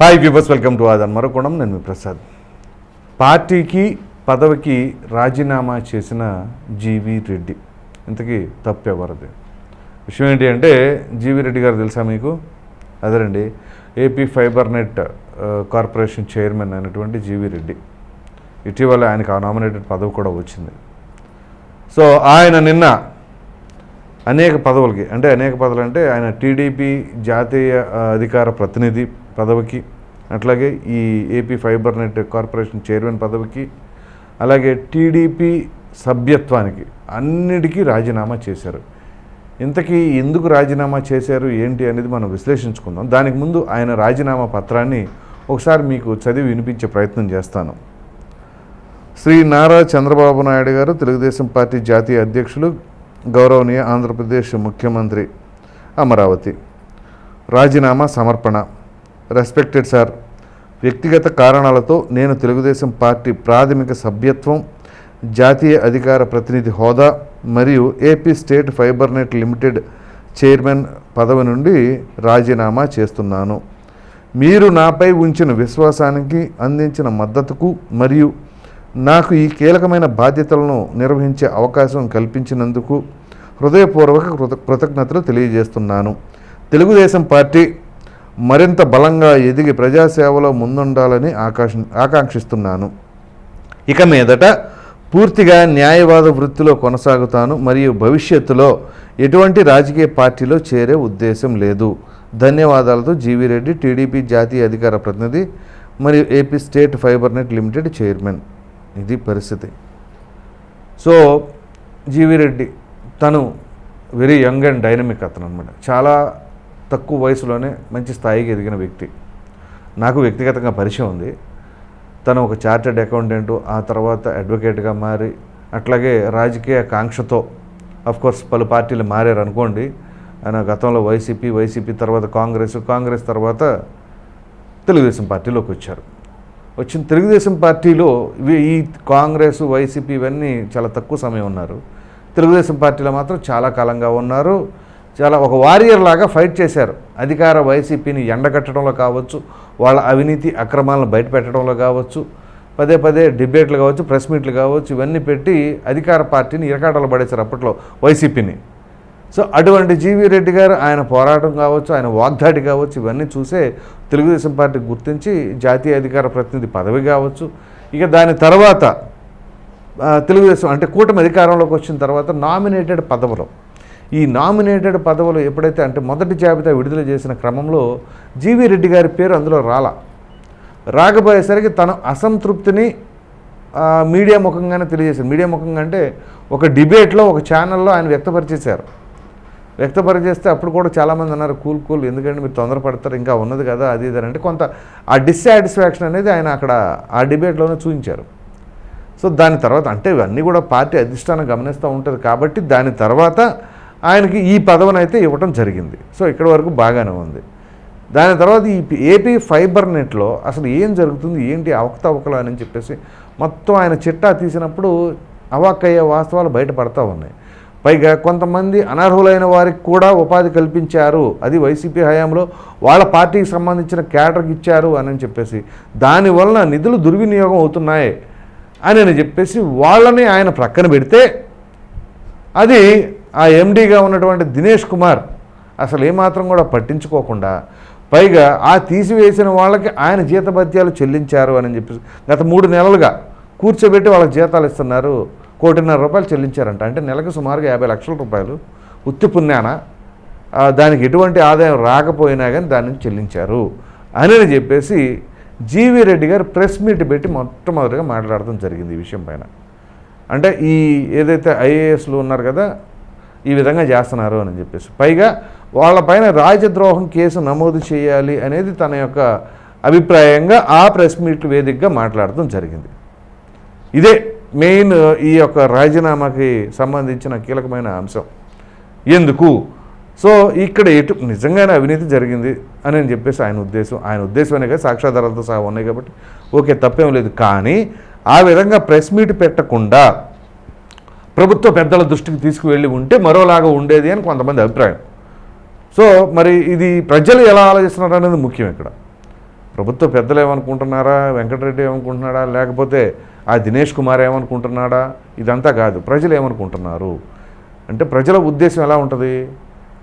Hi viewers welcome to ఆదన్ మరొకోణం. నేను మీ ప్రసాద్. పార్టీకి పదవికి రాజీనామా చేసిన జీవి రెడ్డి. ఇంతకీ తప్పెవరది విషయం ఏంటి అంటే జీవి రెడ్డి గారు తెలుసా మీకు? అదేనండి AP fibre net corporation chairman అయినటువంటి జీవి రెడ్డి. ఇటీవల ఆయనకు ఆ నామినేటెడ్ పదవి కూడా వచ్చింది. సో ఆయన నిన్న అనేక పదవులకి అంటే అనేక పదవులు అంటే ఆయన టీడీపీ జాతీయ అధికార ప్రతినిధి పదవికి అట్లాగే ఈ AP fibre net corporation chairman పదవికి అలాగే టీడీపీ సభ్యత్వానికి అన్నిటికీ రాజీనామా చేశారు. ఇంతకీ ఎందుకు రాజీనామా చేశారు ఏంటి అనేది మనం విశ్లేషించుకుందాం. దానికి ముందు ఆయన రాజీనామా పత్రాన్ని ఒకసారి మీకు చదివి వినిపించే ప్రయత్నం చేస్తాను. శ్రీ నారా చంద్రబాబు నాయుడు గారు తెలుగుదేశం పార్టీ జాతీయ అధ్యక్షులు గౌరవనీయ ఆంధ్రప్రదేశ్ ముఖ్యమంత్రి అమరావతి. రాజీనామా సమర్పణ. రెస్పెక్టెడ్ సార్ వ్యక్తిగత కారణాలతో నేను తెలుగుదేశం పార్టీ ప్రాథమిక సభ్యత్వం జాతీయ అధికార ప్రతినిధి హోదా మరియు AP state fibre net limited chairman పదవి నుండి రాజీనామా చేస్తున్నాను. మీరు నాపై ఉంచిన విశ్వాసానికి అందించిన మద్దతుకు మరియు నాకు ఈ కీలకమైన బాధ్యతలను నిర్వహించే అవకాశం కల్పించినందుకు హృదయపూర్వక కృత కృతజ్ఞతలు తెలియజేస్తున్నాను. తెలుగుదేశం పార్టీ మరింత బలంగా ఎదిగి ప్రజాసేవలో ముందుండాలని ఆకాశ ఆకాంక్షిస్తున్నాను. ఇక మీదట పూర్తిగా న్యాయవాద వృత్తిలో కొనసాగుతాను మరియు భవిష్యత్తులో ఎటువంటి రాజకీయ పార్టీలో చేరే ఉద్దేశం లేదు. ధన్యవాదాలతో జీవీ రెడ్డి టీడీపీ జాతీయ అధికార ప్రతినిధి మరియు AP state fibre net limited chairman. ఇది పరిస్థితి. సో జీవీ రెడ్డి తను వెరీ యంగ్ అండ్ డైనమిక్ అతను అనమాట చాలా తక్కువ వయసులోనే మంచి స్థాయికి ఎదిగిన వ్యక్తి. నాకు వ్యక్తిగతంగా పరిచయం ఉంది. తను ఒక చార్టెడ్ అకౌంటెంట్ ఆ తర్వాత అడ్వకేట్గా మారి అట్లాగే రాజకీయ కాంక్షతో కోర్స్ పలు పార్టీలు మారారు అనుకోండి ఆయన గతంలో వైసీపీ వైసీపీ తర్వాత కాంగ్రెస్ కాంగ్రెస్ తర్వాత తెలుగుదేశం పార్టీలోకి వచ్చారు. వచ్చిన తెలుగుదేశం పార్టీలో ఈ కాంగ్రెస్ వైసీపీ ఇవన్నీ చాలా తక్కువ సమయం ఉన్నారు. తెలుగుదేశం పార్టీలో మాత్రం చాలా కాలంగా ఉన్నారు. చాలా ఒక వారియర్ లాగా ఫైట్ చేశారు. అధికార వైసీపీని ఎండగట్టడంలో కావచ్చు వాళ్ళ అవినీతి అక్రమాలను బయటపెట్టడంలో కావచ్చు పదే పదే డిబేట్లు కావచ్చు ప్రెస్ మీట్లు కావచ్చు ఇవన్నీ పెట్టి అధికార పార్టీని ఇరకాటలు పడేశారు అప్పట్లో వైసీపీని. సో అటువంటి జీవీ రెడ్డి గారు ఆయన పోరాటం కావచ్చు ఆయన వాగ్దాడి కావచ్చు ఇవన్నీ చూసే తెలుగుదేశం పార్టీ గుర్తించి జాతీయ అధికార ప్రతినిధి పదవి కావచ్చు. ఇక దాని తర్వాత తెలుగుదేశం అంటే కూటమి అధికారంలోకి వచ్చిన తర్వాత నామినేటెడ్ పదవులు. ఈ నామినేటెడ్ పదవులు ఎప్పుడైతే అంటే మొదటి జాబితా విడుదల చేసిన క్రమంలో జీవీ రెడ్డి గారి పేరు అందులో రాల. రాకపోయేసరికి తన అసంతృప్తిని మీడియా ముఖంగానే తెలియజేశారు. మీడియా ముఖంగా అంటే ఒక డిబేట్లో ఒక ఛానల్లో ఆయన వ్యక్తపరిచేశారు. వ్యక్తపరిచేస్తే అప్పుడు కూడా చాలామంది అన్నారు కూల్ కూల్ ఎందుకంటే మీరు తొందరపడతారు ఇంకా ఉన్నది కదా అది ఇది అని. అంటే కొంత ఆ డిస్సాటిస్ఫాక్షన్ అనేది ఆయన అక్కడ ఆ డిబేట్లోనే చూపించారు సో దాని తర్వాత అంటే ఇవన్నీ కూడా పార్టీ అధిష్టానం గమనిస్తూ ఉంటుంది కాబట్టి దాని తర్వాత ఆయనకి ఈ పదవిని అయితే ఇవ్వటం జరిగింది. సో ఇక్కడి వరకు బాగానే ఉంది. దాని తర్వాత ఈ ఏపీ ఫైబర్ నెట్లో అసలు ఏం జరుగుతుంది? ఏంటి అవకతవకలు అని చెప్పేసి మొత్తం ఆయన చిట్టా తీసినప్పుడు అవాక్కయ్యే వాస్తవాలు బయటపడతా ఉన్నాయి. పైగా కొంతమంది అనర్హులైన వారికి కూడా ఉపాధి కల్పించారు. అది వైసీపీ హయాంలో వాళ్ళ పార్టీకి సంబంధించిన క్యాడర్కి ఇచ్చారు అని చెప్పేసి. దానివలన నిధులు దుర్వినియోగం అవుతున్నాయి అని అని చెప్పేసి వాళ్ళని ఆయన ప్రక్కన పెడితే అది ఆ ఎండీగా ఉన్నటువంటి దినేష్ కుమార్ అసలు ఏమాత్రం కూడా పట్టించుకోకుండా పైగా ఆ తీసివేసిన వాళ్ళకి ఆయన జీతభత్యాలు చెల్లించారు అని చెప్పేసి గత మూడు నెలలుగా కూర్చోబెట్టి వాళ్ళకి జీతాలు ఇస్తున్నారు. కోటిన్నర రూపాయలు చెల్లించారంట. అంటే నెలకు సుమారుగా యాభై లక్షల రూపాయలు. ఉత్తి పుణ్యాన దానికి ఎటువంటి ఆదాయం రాకపోయినా కానీ దాని చెల్లించారు అని చెప్పేసి జీవీ రెడ్డి గారు ప్రెస్ మీట్ పెట్టి మొట్టమొదటిగా మాట్లాడడం జరిగింది ఈ విషయం పైన. అంటే ఈ ఏదైతే ఐఏఎస్లు ఉన్నారు కదా ఈ విధంగా చేస్తున్నారు అని చెప్పేసి. పైగా వాళ్ళపైన రాజద్రోహం కేసు నమోదు చేయాలి అనేది తన యొక్క అభిప్రాయంగా ఆ ప్రెస్ మీట్ వేదికగా మాట్లాడటం జరిగింది. ఇదే మెయిన్ ఈ యొక్క రాజీనామాకి సంబంధించిన కీలకమైన అంశం. ఎందుకు? సో ఇక్కడ ఎటు నిజంగానే అవినీతి జరిగింది అని అని చెప్పేసి ఆయన ఉద్దేశం. ఆయన ఉద్దేశం అనే కదా సాక్ష్యాధారాలతో సహా ఉన్నాయి కాబట్టి ఓకే తప్పేం లేదు. కానీ ఆ విధంగా ప్రెస్ మీట్ పెట్టకుండా ప్రభుత్వ పెద్దల దృష్టికి తీసుకువెళ్ళి ఉంటే మరోలాగా ఉండేది అని కొంతమంది అభిప్రాయం. సో మరి ఇది ప్రజలు ఎలా ఆలోచిస్తున్నారు అనేది ముఖ్యం ఇక్కడ. ప్రభుత్వ పెద్దలు ఏమనుకుంటున్నారా? వెంకటరెడ్డి ఏమనుకుంటున్నాడా? లేకపోతే ఆ దినేష్ కుమార్ ఏమనుకుంటున్నాడా? ఇదంతా కాదు. ప్రజలు ఏమనుకుంటున్నారు? అంటే ప్రజల ఉద్దేశం ఎలా ఉంటుంది?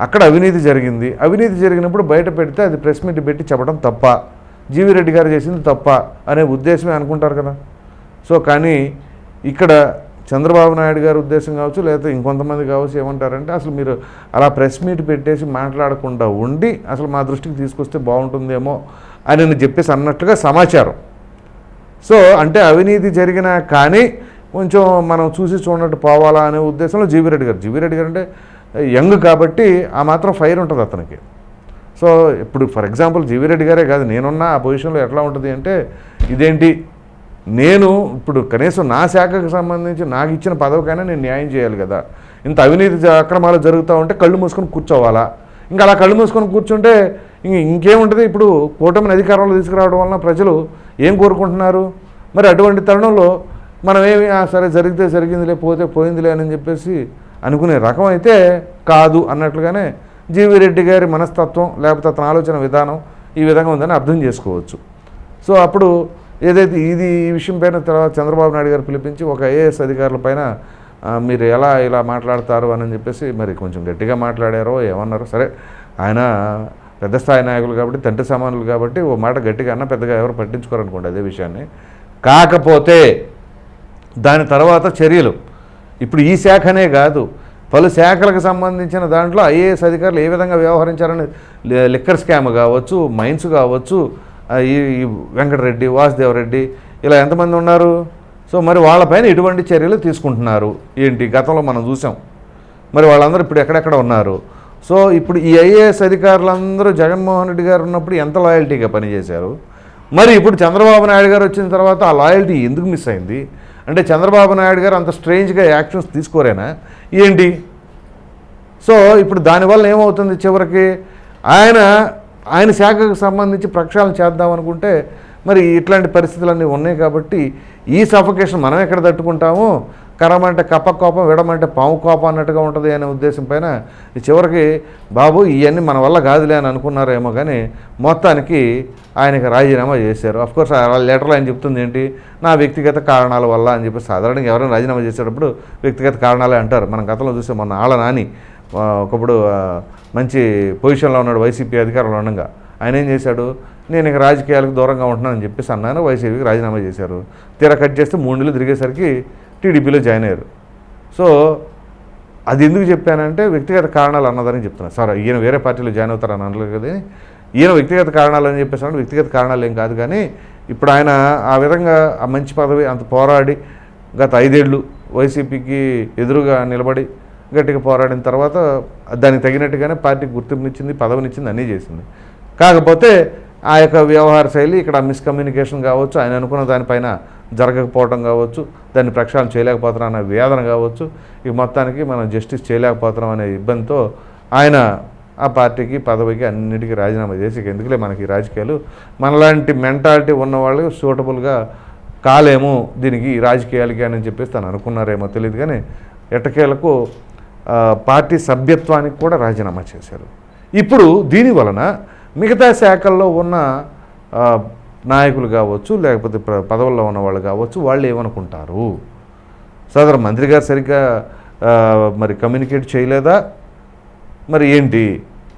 అక్కడ అవినీతి జరిగింది. అవినీతి జరిగినప్పుడు బయట పెడితే అది ప్రెస్ మీట్ పెట్టి చెప్పడం తప్ప జీవి రెడ్డి గారు చేసింది తప్ప అనే ఉద్దేశమే అనుకుంటారు కదా. సో కానీ ఇక్కడ చంద్రబాబు నాయుడు గారి ఉద్దేశం కావచ్చు లేకపోతే ఇంకొంతమంది కావచ్చు ఏమంటారంటే అసలు మీరు అలా ప్రెస్ మీట్ పెట్టేసి మాట్లాడకుండా ఉండి అసలు మా దృష్టికి తీసుకొస్తే బాగుంటుందేమో అని నేను చెప్పేసి అన్నట్లుగా సమాచారం. సో అంటే అవినీతి జరిగినా కానీ కొంచెం మనం చూసి చూడనట్టు పోవాలా అనే ఉద్దేశంలో జీవిరెడ్డి గారు. జీవిరెడ్డి గారు అంటే యంగ్ కాబట్టి ఆ మాత్రం ఫైర్ ఉంటుంది అతనికి. సో ఇప్పుడు ఫర్ ఎగ్జాంపుల్ జీవిరెడ్డి గారే కాదు నేనున్న ఆ పొజిషన్లో ఎట్లా ఉంటుంది అంటే ఇదేంటి నేను ఇప్పుడు కనీసం నా శాఖకు సంబంధించి నాకు ఇచ్చిన పదవికైనా నేను న్యాయం చేయాలి కదా. ఇంత అవినీతి అక్రమాలు జరుగుతూ ఉంటే కళ్ళు మూసుకొని కూర్చోవాలా? ఇంకా అలా కళ్ళు మూసుకొని కూర్చుంటే ఇంక ఇంకేముంటుంది? ఇప్పుడు కూటమిని అధికారంలో తీసుకురావడం వలన ప్రజలు ఏం కోరుకుంటున్నారు? మరి అటువంటి తరుణంలో మనం ఏమి సరే జరిగితే జరిగిందిలే పోతే పోయిందిలే అని చెప్పేసి అనుకునే రకం అయితే కాదు అన్నట్లుగానే జీవి రెడ్డి గారి మనస్తత్వం లేకపోతే అతని ఆలోచన విధానం ఈ విధంగా ఉందని అర్థం చేసుకోవచ్చు. సో అప్పుడు ఏదైతే ఇది ఈ విషయం పైన తర్వాత చంద్రబాబు నాయుడు గారు పిలిపించి ఒక ఐఏఎస్ అధికారుల పైన మీరు ఎలా ఇలా మాట్లాడతారు అని చెప్పేసి మరి కొంచెం గట్టిగా మాట్లాడారో ఏమన్నారో సరే. ఆయన పెద్ద స్థాయి నాయకులు కాబట్టి తండ్రి సమానులు కాబట్టి ఓ మాట గట్టిగా అన్న పెద్దగా ఎవరు పట్టించుకోరనుకోండి అదే విషయాన్ని. కాకపోతే దాని తర్వాత చర్యలు. ఇప్పుడు ఈ శాఖనే కాదు పలు శాఖలకు సంబంధించిన దాంట్లో ఐఏఎస్ అధికారులు ఏ విధంగా వ్యవహరించారని లిక్కర్ స్కామ్ కావచ్చు మైన్స్ కావచ్చు ఈ ఈ వెంకటరెడ్డి వాసుదేవరెడ్డి ఇలా ఎంతమంది ఉన్నారు? సో మరి వాళ్ళపైన ఎటువంటి చర్యలు తీసుకుంటున్నారు? ఏంటి? గతంలో మనం చూసాం. మరి వాళ్ళందరూ ఇప్పుడు ఎక్కడెక్కడ ఉన్నారు? సో ఇప్పుడు ఈ ఐఏఎస్ అధికారులందరూ జగన్మోహన్ రెడ్డి గారు ఉన్నప్పుడు ఎంత లాయల్టీగా పనిచేశారు? మరి ఇప్పుడు చంద్రబాబు నాయుడు గారు వచ్చిన తర్వాత ఆ లాయల్టీ ఎందుకు మిస్ అయింది? అంటే చంద్రబాబు నాయుడు గారు అంత స్ట్రేంజ్గా యాక్షన్స్ తీసుకోరేనా? ఏంటి? సో ఇప్పుడు దానివల్ల ఏమవుతుంది చివరికి? ఆయన ఆయన శాఖకు సంబంధించి ప్రక్షాళన చేద్దాం అనుకుంటే మరి ఇట్లాంటి పరిస్థితులన్నీ ఉన్నాయి కాబట్టి ఈ సఫకేషన్ మనం ఎక్కడ తట్టుకుంటాము? కరమంటే కప్ప కోపం విడమంటే పాము కోపం అన్నట్టుగా ఉంటుంది అనే ఉద్దేశం పైన చివరికి బాబు ఇవన్నీ మన వల్ల కాదులే అని అనుకున్నారేమో కానీ మొత్తానికి ఆయనకి రాజీనామా చేశారు. అఫ్కోర్స్ ఆ లెటర్లో ఆయన చెప్తుంది ఏంటి? నా వ్యక్తిగత కారణాల వల్ల అని చెప్పి సాధారణంగా ఎవరైనా రాజీనామా చేసేటప్పుడు వ్యక్తిగత కారణాలే అంటారు. మనం గతంలో చూసే మొన్న ఆళ్ళ నాని ఒకప్పుడు మంచి పొజిషన్లో ఉన్నాడు వైసీపీ అధికారంలో ఉండగా. ఆయన ఏం చేశాడు? నేను ఇక రాజకీయాలకు దూరంగా ఉంటున్నానని చెప్పేసి అన్నాను. వైసీపీకి రాజీనామా చేశారు. తీరా కట్ చేస్తే మూడు నెలలు తిరిగేసరికి టీడీపీలో జాయిన్ అయ్యారు. సో అది ఎందుకు చెప్పానంటే వ్యక్తిగత కారణాలు అన్నదని చెప్తున్నాను సార్ ఈయన వేరే పార్టీలో జాయిన్ అవుతారని అనలేదు కదా ఈయన వ్యక్తిగత కారణాలు అని చెప్పేసి అంటే వ్యక్తిగత కారణాలు ఏం కాదు కానీ ఇప్పుడు ఆయన ఆ విధంగా ఆ మంచి పదవి అంత పోరాడి గత ఐదేళ్ళు వైసీపీకి ఎదురుగా నిలబడి గట్టిగా పోరాడిన తర్వాత దానికి తగినట్టుగానే పార్టీకి గుర్తింపునిచ్చింది పదవినిచ్చింది అన్నీ చేసింది. కాకపోతే ఆ యొక్క వ్యవహార శైలి ఇక్కడ మిస్కమ్యూనికేషన్ కావచ్చు ఆయన అనుకున్న దానిపైన జరగకపోవడం కావచ్చు దాన్ని ప్రక్షాళన చేయలేకపోతున్నాం అనే వేదన కావచ్చు ఈ మొత్తానికి మనం జస్టిస్ చేయలేకపోతున్నాం అనే ఇబ్బందితో ఆయన ఆ పార్టీకి పదవికి అన్నిటికీ రాజీనామా చేసి ఎందుకులే మనకి రాజకీయాలు? మనలాంటి మెంటాలిటీ ఉన్నవాళ్ళు సూటబుల్గా కాలేము దీనికి రాజకీయాలకి అని చెప్పేసి తను అనుకున్నారేమో తెలియదు కానీ ఎట్టకేలకు పార్టీ సభ్యత్వానికి కూడా రాజీనామా చేశారు. ఇప్పుడు దీని వలన మిగతా శాఖల్లో ఉన్న నాయకులు కావచ్చు లేకపోతే పదవుల్లో ఉన్న వాళ్ళు కావచ్చు వాళ్ళు ఏమనుకుంటారు? సదరు మంత్రి గారు సరిగ్గా మరి కమ్యూనికేట్ చేయలేదా? మరి ఏంటి?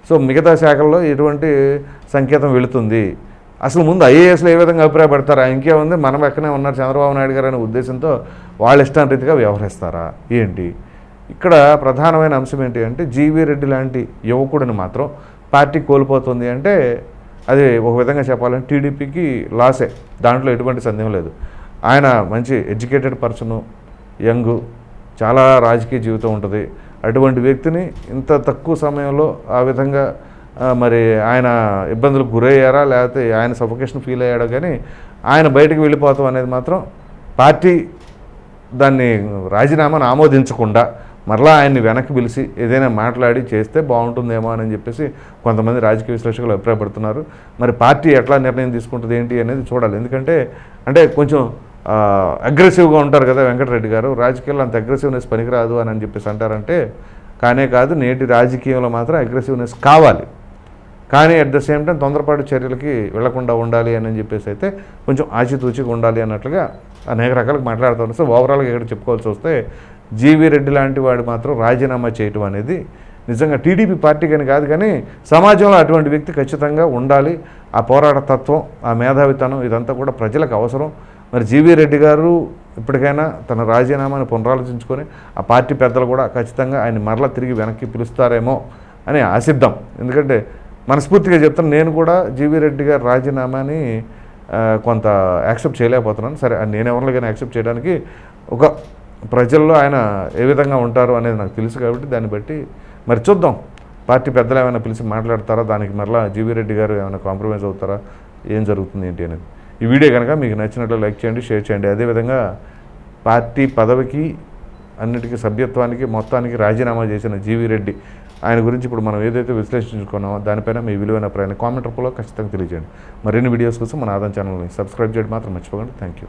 సో మిగతా శాఖల్లో ఎటువంటి సంకేతం వెళుతుంది? అసలు ముందు ఐఏఎస్లో ఏ విధంగా అభిప్రాయపడతారా? ఇంకేముంది? మనం ఎక్కడే ఉన్నారు చంద్రబాబు నాయుడు గారు అనే ఉద్దేశంతో వాళ్ళ ఇష్టం రీతిగా వ్యవహరిస్తారా? ఏంటి? ఇక్కడ ప్రధానమైన అంశం ఏంటి అంటే జీవీ రెడ్డి లాంటి యువకుడిని మాత్రం పార్టీ కోల్పోతుంది అంటే అది ఒక విధంగా చెప్పాలంటే టీడీపీకి లాసే. దాంట్లో ఎటువంటి సందేహం లేదు. ఆయన మంచి ఎడ్యుకేటెడ్ పర్సను యంగ్ చాలా రాజకీయ జీవితం ఉంటుంది. అటువంటి వ్యక్తిని ఇంత తక్కువ సమయంలో ఆ విధంగా మరి ఆయన ఇబ్బందులకు గురయ్యారా? లేకపోతే ఆయన సఫకేషన్ ఫీల్ అయ్యాడో? కానీ ఆయన బయటకు వెళ్ళిపోతాం అనేది మాత్రం పార్టీ దాన్ని రాజీనామాను ఆమోదించకుండా మరలా ఆయన్ని వెనక్కి పిలిచి ఏదైనా మాట్లాడి చేస్తే బాగుంటుందేమో అని చెప్పేసి కొంతమంది రాజకీయ విశ్లేషకులు అభిప్రాయపడుతున్నారు. మరి పార్టీ ఎట్లా నిర్ణయం తీసుకుంటుంది ఏంటి అనేది చూడాలి. ఎందుకంటే అంటే కొంచెం అగ్రెసివ్గా ఉంటారు కదా వెంకటరెడ్డి గారు. రాజకీయాల్లో అంత అగ్రెసివ్నెస్ పనికిరాదు అని అని చెప్పేసి అంటారంటే కానే కాదు నేటి రాజకీయంలో మాత్రం అగ్రెసివ్నెస్ కావాలి. కానీ అట్ ద సేమ్ టైం తొందరపాటు చర్యలకి వెళ్ళకుండా ఉండాలి అని చెప్పేసి అయితే కొంచెం ఆచితూచిగా ఉండాలి అన్నట్లుగా అనేక రకాలుగా మాట్లాడుతున్నారు. సో ఓవరాల్గా ఇక్కడ చెప్పుకోవాల్సి వస్తే జీవీ రెడ్డి లాంటి వాడు మాత్రం రాజీనామా చేయటం అనేది నిజంగా టీడీపీ పార్టీ కానీ కాదు కానీ సమాజంలో అటువంటి వ్యక్తి ఖచ్చితంగా ఉండాలి. ఆ పోరాట తత్వం ఆ మేధావితనం ఇదంతా కూడా ప్రజలకు అవసరం. మరి జీవీ రెడ్డి గారు ఇప్పటికైనా తన రాజీనామాను పునరాలోచించుకొని ఆ పార్టీ పెద్దలు కూడా ఖచ్చితంగా ఆయన మరలా తిరిగి వెనక్కి పిలుస్తారేమో అని ఆశిద్దాం. ఎందుకంటే మనస్ఫూర్తిగా చెప్తాను నేను కూడా జీవీ రెడ్డి గారి రాజీనామాని కొంత యాక్సెప్ట్ చేయలేకపోతున్నాను. సరే నేను ఎవరికైనా యాక్సెప్ట్ చేయడానికి ఒక ప్రజల్లో ఆయన ఏ విధంగా ఉంటారు అనేది నాకు తెలుసు కాబట్టి దాన్ని బట్టి మరి చూద్దాం. పార్టీ పెద్దలు ఏమైనా పిలిచి మాట్లాడతారా? దానికి మరలా జీవీ రెడ్డి గారు ఏమైనా కాంప్రమైజ్ అవుతారా? ఏం జరుగుతుంది ఏంటి అనేది. ఈ వీడియో కనుక మీకు నచ్చినట్లు లైక్ చేయండి షేర్ చేయండి. అదేవిధంగా పార్టీ పదవికి అన్నిటికీ సభ్యత్వానికి మొత్తానికి రాజీనామా చేసిన జీవీ రెడ్డి ఆయన గురించి ఇప్పుడు మనం ఏదైతే విశ్లేషించుకున్నామో దానిపైన మీ విలువైన ప్రయాణ కామెంట్ రూపంలో ఖచ్చితంగా తెలియజేయండి. మరిన్ని వీడియోస్ కోసం మన ఆదాయం ఛానల్ని సబ్స్క్రైబ్ చేయడం మాత్రం మర్చిపోకండి. Thank you